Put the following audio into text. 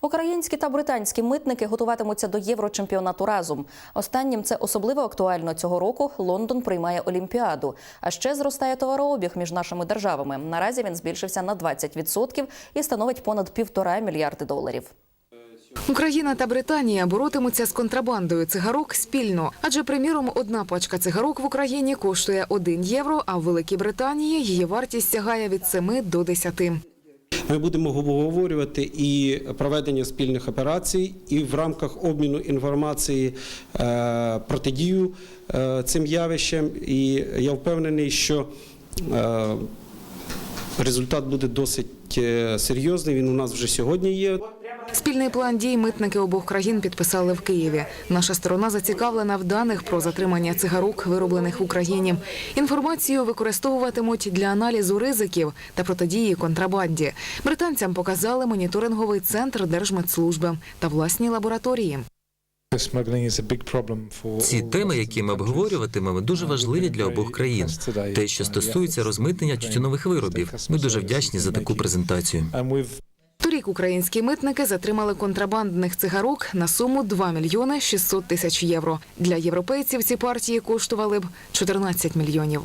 Українські та британські митники готуватимуться до єврочемпіонату разом. Останнім це особливо актуально цього року. Лондон приймає Олімпіаду. А ще зростає товарообіг між нашими державами. Наразі він збільшився на 20% і становить понад півтора мільярди доларів. Україна та Британія боротимуться з контрабандою цигарок спільно. Адже, приміром, одна пачка цигарок в Україні коштує 1 євро, а в Великій Британії її вартість сягає від 7 до 10. Ми будемо обговорювати і проведення спільних операцій, і в рамках обміну інформації е, протидію е, цим явищам. І я впевнений, що е, результат буде досить серйозний. Він у нас вже сьогодні є. Спільний план дій митники обох країн підписали в Києві. Наша сторона зацікавлена в даних про затримання цигарок, вироблених в Україні. Інформацію використовуватимуть для аналізу ризиків та протидії контрабанді. Британцям показали моніторинговий центр Держмедслужби та власні лабораторії. Ці теми, які ми обговорюватимемо, дуже важливі для обох країн. Те, що стосується розмитнення тютюнових виробів. Ми дуже вдячні за таку презентацію. Торік українські митники затримали контрабандних цигарок на суму 2 мільйони 600 тисяч євро. Для європейців ці партії коштували б 14 мільйонів.